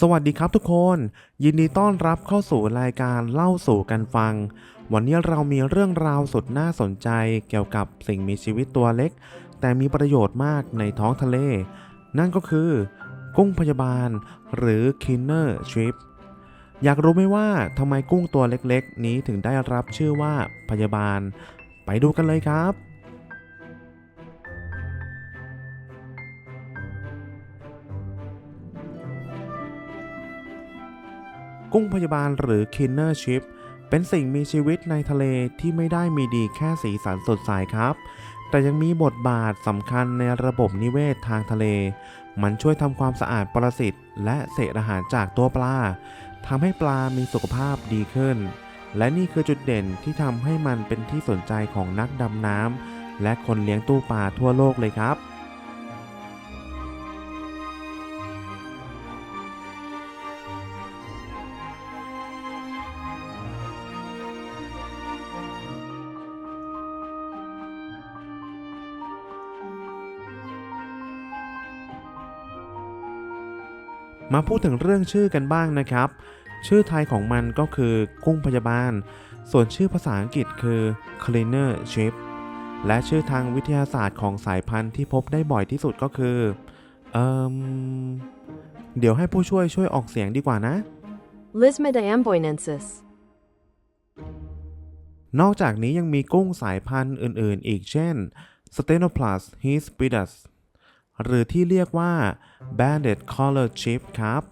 สวัสดีครับทุกคน ยินดีต้อนรับเข้าสู่รายการเล่าสู่กันฟัง วันนี้เรามีเรื่องราวสุดน่าสนใจเกี่ยวกับสิ่งมีชีวิตตัวเล็ก แต่มีประโยชน์มากในท้องทะเล นั่นก็คือ กุ้งพยาบาล หรือ Kinner Shrimp อยากรู้ไหมว่าทำไมกุ้งตัวเล็กๆ นี้ถึงได้รับชื่อว่าพยาบาล ไปดูกันเลยครับ กุ้งพยาบาลหรือ Kinner Ship เป็นสิ่งมีชีวิตในทะเลที่ไม่ได้มีดีแค่สีสันสดใสครับ แต่ยังมีบทบาทสำคัญในระบบนิเวศทางทะเล มันช่วยทำความสะอาดปรสิตและเศษอาหารจากตัวปลาทำให้ปลามีสุขภาพดีขึ้น และนี่คือจุดเด่นที่ทำให้มันเป็นที่สนใจของนักดำน้ำและคนเลี้ยงตู้ปลาทั่วโลกเลยครับ มาพูดถึงเรื่องชื่อกันบ้างนะครับ ชื่อไทยของมันก็คือกุ้งพยาบาล ส่วนชื่อภาษาอังกฤษคือ cleaner ship และชื่อทางวิทยาศาสตร์ของสายพันธุ์ที่พบได้บ่อยที่สุดก็คือ เอ่มเดี๋ยวให้ผู้ช่วยช่วยออกเสียงดีกว่านะ Lismodiamboinensis. นอกจากนี้ยังมีกุ้งสายพันธุ์อื่นๆ อีกเช่น Stenoplus hispidus หรือที่เรียกว่า Banded Collar Chip ครับ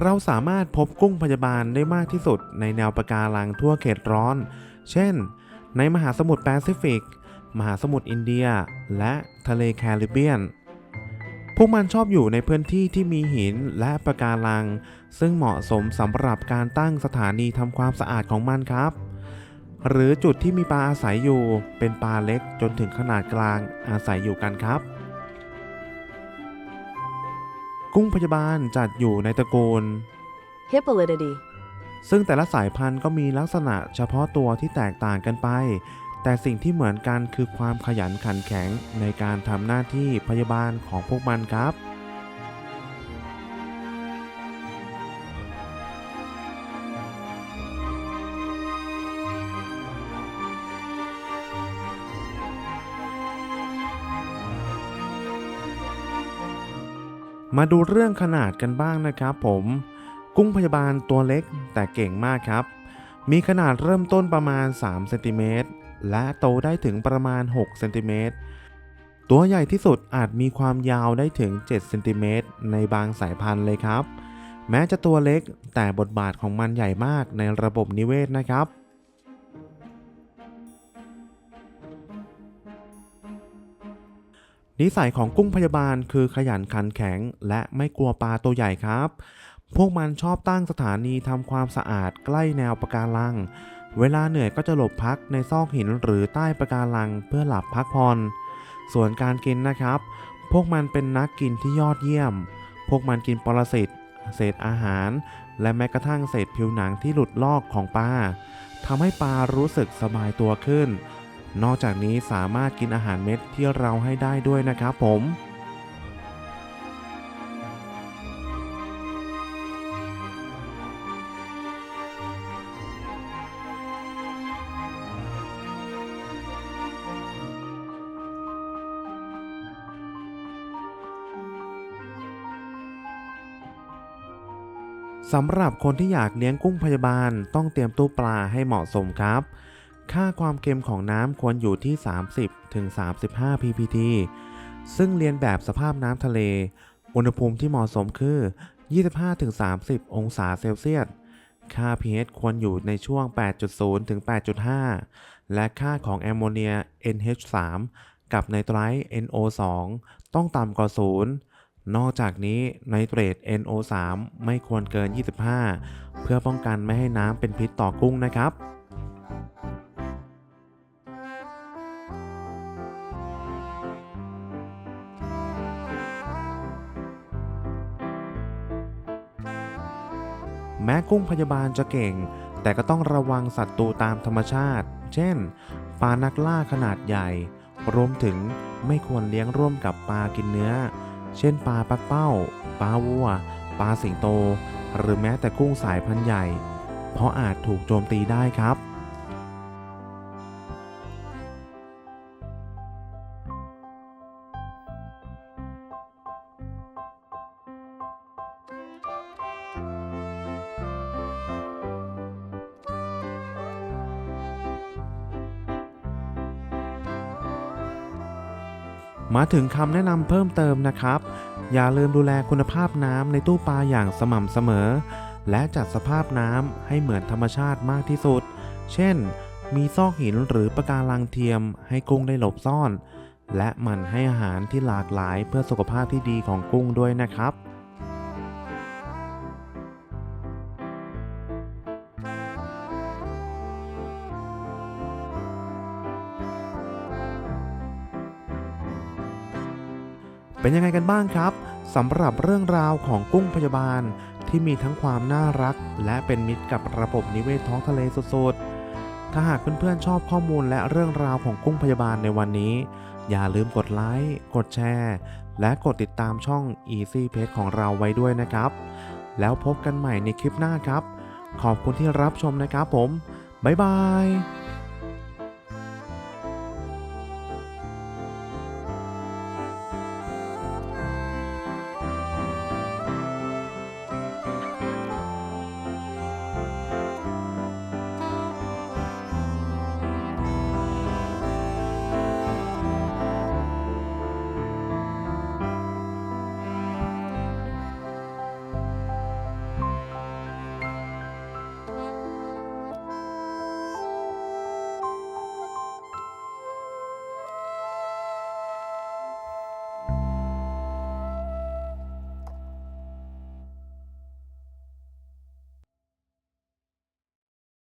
เราสามารถพบกุ้งพยาบาลได้มากที่สุดในแนวปะการังทั่วเขตร้อน เช่น ในมหาสมุทรแปซิฟิก มหาสมุทรอินเดีย และทะเลแคริบเบียน พวกมันชอบอยู่ในพื้นที่ที่มีหินและปะการัง ซึ่งเหมาะสมสำหรับการตั้งสถานีทำความสะอาดของมันครับ หรือจุดที่มีปลาอาศัยอยู่เป็นปลาเล็กจนถึงขนาดกลางอาศัยอยู่กันครับ กุ้งพยาบาลจัดอยู่ในตระกูล Hippolytidae. ซึ่งแต่ละสายพันธุ์ก็มีลักษณะเฉพาะตัวที่แตกต่างกันไป แต่สิ่งที่เหมือนกันคือความขยันขันแข็งในการทำหน้าที่พยาบาลของพวกมันครับ มาดูเรื่องขนาดกันบ้างนะครับผม กุ้งพยาบาลตัวเล็กแต่เก่งมากครับ มีขนาดเริ่มต้นประมาณ3เซนติเมตรและโตได้ถึงประมาณ6เซนติเมตรตัวใหญ่ที่สุดอาจมีความยาวได้ถึง7เซนติเมตรในบางสายพันธุ์เลยครับ แม้จะตัวเล็กแต่บทบาทของมันใหญ่มากในระบบนิเวศนะครับ นิสัยของกุ้งพยาบาลคือขยันขันแข็ง และไม่กลัวปลาตัวใหญ่ครับ พวกมันชอบตั้งสถานีทำความสะอาดใกล้แนวปะการัง เวลาเหนื่อยก็จะหลบพักในซอกหินหรือใต้ปะการังเพื่อหลับพักผ่อน ส่วนการกินนะครับ พวกมันเป็นนักกินที่ยอดเยี่ยม พวกมันกินปรสิตเศษอาหาร และแม้กระทั่งเศษผิวหนังที่หลุดลอกของปลาทำให้ปลารู้สึกสบายตัวขึ้น นอกจากนี้สามารถกินอาหารเม็ดที่เราให้ได้ด้วยนะครับผมสำหรับคนที่อยากเลี้ยงกุ้งพยาบาลต้องเตรียมตู้ปลาให้เหมาะสมครับ ค่าความเค็มของน้ำควรอยู่ที่ 30ถึง35 ppt ซึ่งเรียนแบบสภาพน้ำทะเล อุณหภูมิที่เหมาะสมคือ 25ถึง30 องศาเซลเซียส ค่า pH ควรอยู่ในช่วง 8.0ถึง8.5 และค่าของแอมโมเนีย NH3 กับไนไตรท์ NO2 ต้องต่ำกว่า0นอกจากนี้ไนเตรต NO3 ไม่ควรเกิน 25 เพื่อป้องกันไม่ให้น้ำเป็นพิษต่อกุ้งนะครับ แม้กุ้งพยาบาลจะเก่ง แต่ก็ต้องระวังศัตรูตามธรรมชาติ เช่น ปลานักล่าขนาดใหญ่ รวมถึงไม่ควรเลี้ยงร่วมกับปลากินเนื้อ เช่นปลาปักเป้า ปลาวัว ปลาสิงโต หรือแม้แต่กุ้งสายพันธุ์ใหญ่ เพราะอาจถูกโจมตีได้ครับ มาถึงคำแนะนำเพิ่มเติมนะครับ อย่าลืมดูแลคุณภาพน้ำในตู้ปลาอย่างสม่ำเสมอ และจัดสภาพน้ำให้เหมือนธรรมชาติมากที่สุด เช่น มีซอกหินหรือปะการังเทียมให้กุ้งได้หลบซ่อน และหมั่นให้อาหารที่หลากหลายเพื่อสุขภาพที่ดีของกุ้งด้วยนะครับ เป็นยังไงกันบ้างครับสำหรับเรื่องราวของกุ้งพยาบาลที่มีทั้งความน่ารัก และเป็นมิตรกับระบบนิเวศท้องทะเลสุดๆ ถ้าหากเพื่อนๆชอบข้อมูลและเรื่องราวของกุ้งพยาบาลในวันนี้ อย่าลืมกดไลค์กดแชร์ และกดติดตามช่อง Easy Page ของเราไว้ด้วยนะครับ แล้วพบกันใหม่ในคลิปหน้าครับ ขอบคุณที่รับชมนะครับผม บ๊ายบาย